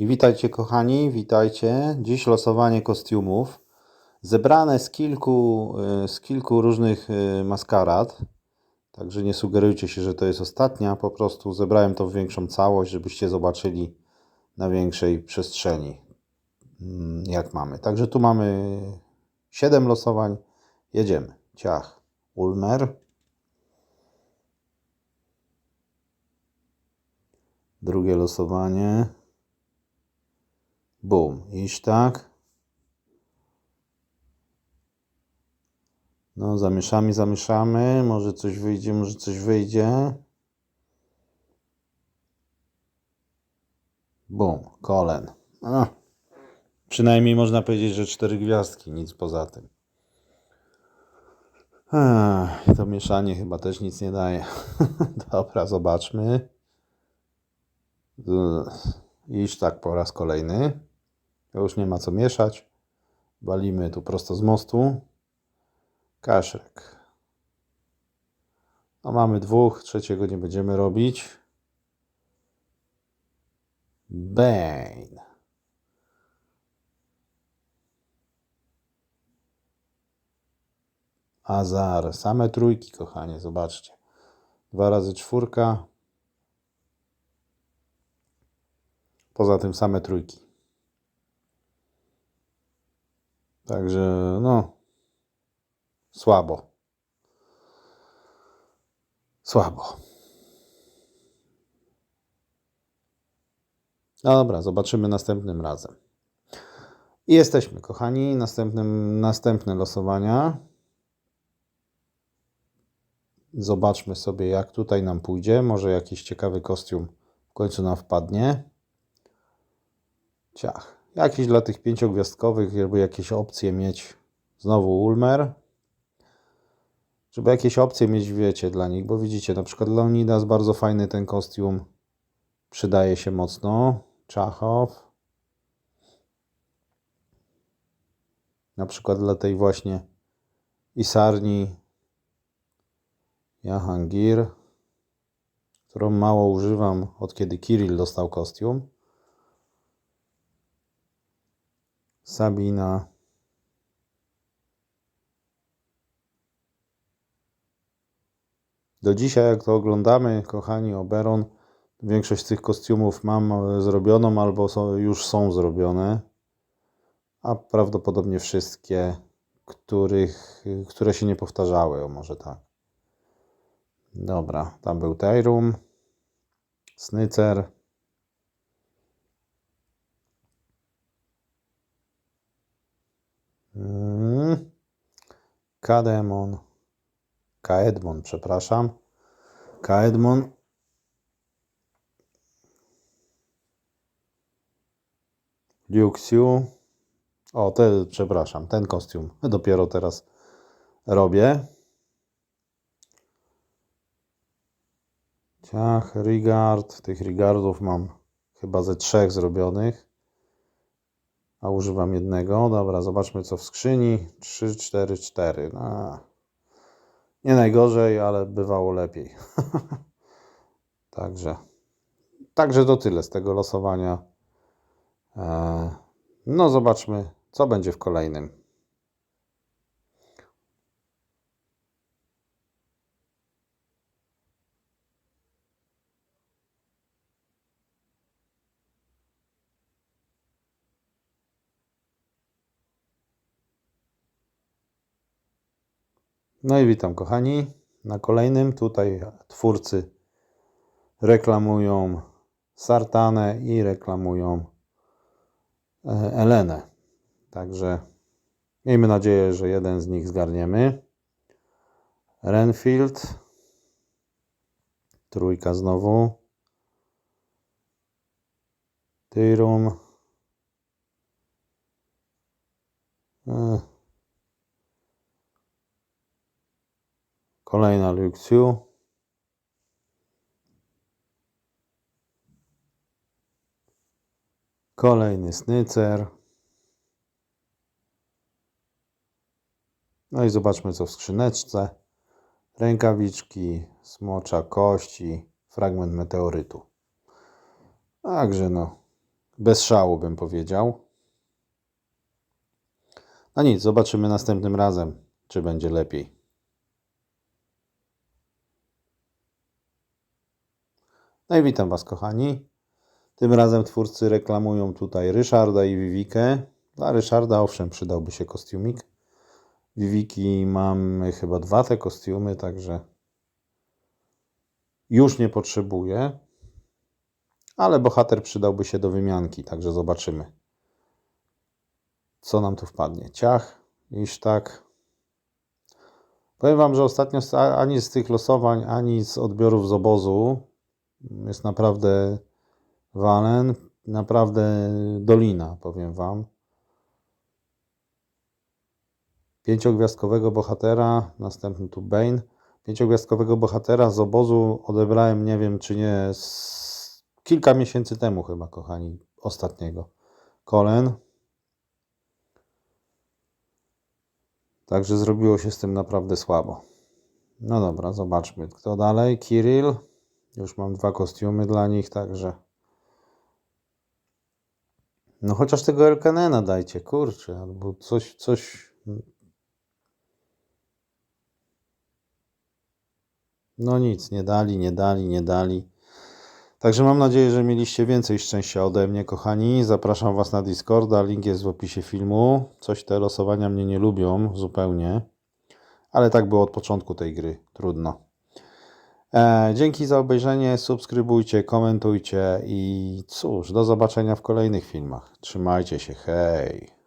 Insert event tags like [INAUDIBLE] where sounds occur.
I witajcie kochani, witajcie. Dziś losowanie kostiumów. Zebrane z kilku, y, z kilku różnych y, maskarad. Także nie sugerujcie się, że to jest ostatnia. Po prostu zebrałem to w większą całość, żebyście zobaczyli na większej przestrzeni, mm, jak mamy. Także tu mamy 7 losowań. Jedziemy. Ciach. Ulmer. Drugie losowanie. Bum. Iść tak. No, zamieszamy, zamieszamy. Może coś wyjdzie, może coś wyjdzie. Bum. Kolen. No. Przynajmniej można powiedzieć, że cztery gwiazdki, nic poza tym. To mieszanie chyba też nic nie daje. [LAUGHS] Dobra, zobaczmy. Iść tak po raz kolejny. Już nie ma co mieszać. Walimy tu prosto z mostu. Kaszrek. No mamy dwóch, trzeciego nie będziemy robić. Bane. Azar. Same trójki, kochanie, zobaczcie. Dwa razy czwórka. Poza tym same trójki. Także, no, słabo. Słabo. No dobra, zobaczymy następnym razem. I jesteśmy, kochani. Następnym, następne losowania. Zobaczmy sobie, jak tutaj nam pójdzie. Może jakiś ciekawy kostium w końcu nam wpadnie. Ciach. Jakiś dla tych pięciogwiazdkowych, żeby jakieś opcje mieć. Znowu Ulmer. Żeby jakieś opcje mieć, wiecie, dla nich, bo widzicie, na przykład Leonidas, bardzo fajny ten kostium. Przydaje się mocno. Czachow. Na przykład dla tej właśnie Isarni Jahangir, którą mało używam od kiedy Kirill dostał kostium. Sabina. Do dzisiaj, jak to oglądamy, kochani, Oberon, większość tych kostiumów mam zrobioną albo są, już są zrobione, a prawdopodobnie wszystkie, których, które się nie powtarzały, o może tak. Dobra, tam był Tyrum, Snycer. Kademon. Kaedmon, przepraszam. Kaedmon. Liuxiu. O, te, przepraszam, ten kostium dopiero teraz robię. Ciach, Rigard. Tych Rigardów mam chyba ze trzech zrobionych. A używam jednego. Dobra, zobaczmy co w skrzyni. 3, 4, 4. No. Nie najgorzej, ale bywało lepiej. [LAUGHS] Także. Także to tyle z tego losowania. Eee, No, zobaczmy, co będzie w kolejnym. No i witam kochani. Na kolejnym tutaj twórcy reklamują Sartanę i reklamują e, Elenę. Także miejmy nadzieję, że jeden z nich zgarniemy. Renfield. Trójka znowu. Tyrum. E, Kolejna Luxiu. Kolejny Snycer. No i zobaczmy co w skrzyneczce. Rękawiczki, smocza kości, fragment meteorytu. Także no, bez szału bym powiedział. No nic, zobaczymy następnym razem, czy będzie lepiej. No i witam Was, kochani. Tym razem twórcy reklamują tutaj Ryszarda i Vivikę. Dla Ryszarda, owszem, przydałby się kostiumik. Viviki mamy chyba dwa te kostiumy, także już nie potrzebuję. Ale bohater przydałby się do wymianki, także zobaczymy. Co nam tu wpadnie? Ciach, iż tak. Powiem Wam, że ostatnio ani z tych losowań, ani z odbiorów z obozu jest naprawdę walen, naprawdę dolina, powiem Wam. Pięciogwiazdkowego bohatera, następny tu Bane. Pięciogwiazdkowego bohatera z obozu odebrałem, nie wiem czy nie, z kilka miesięcy temu chyba, kochani, ostatniego. Kolen. Także zrobiło się z tym naprawdę słabo. No dobra, zobaczmy. Kto dalej? Kirill. Już mam dwa kostiumy dla nich, także. No chociaż tego Elkanena dajcie, kurczę, albo coś, coś. No nic, nie dali, nie dali, nie dali. Także mam nadzieję, że mieliście więcej szczęścia ode mnie, kochani. Zapraszam Was na Discorda, link jest w opisie filmu. Coś te losowania mnie nie lubią zupełnie, ale tak było od początku tej gry. Trudno. E, dzięki za obejrzenie, subskrybujcie, komentujcie i cóż, do zobaczenia w kolejnych filmach. Trzymajcie się, hej!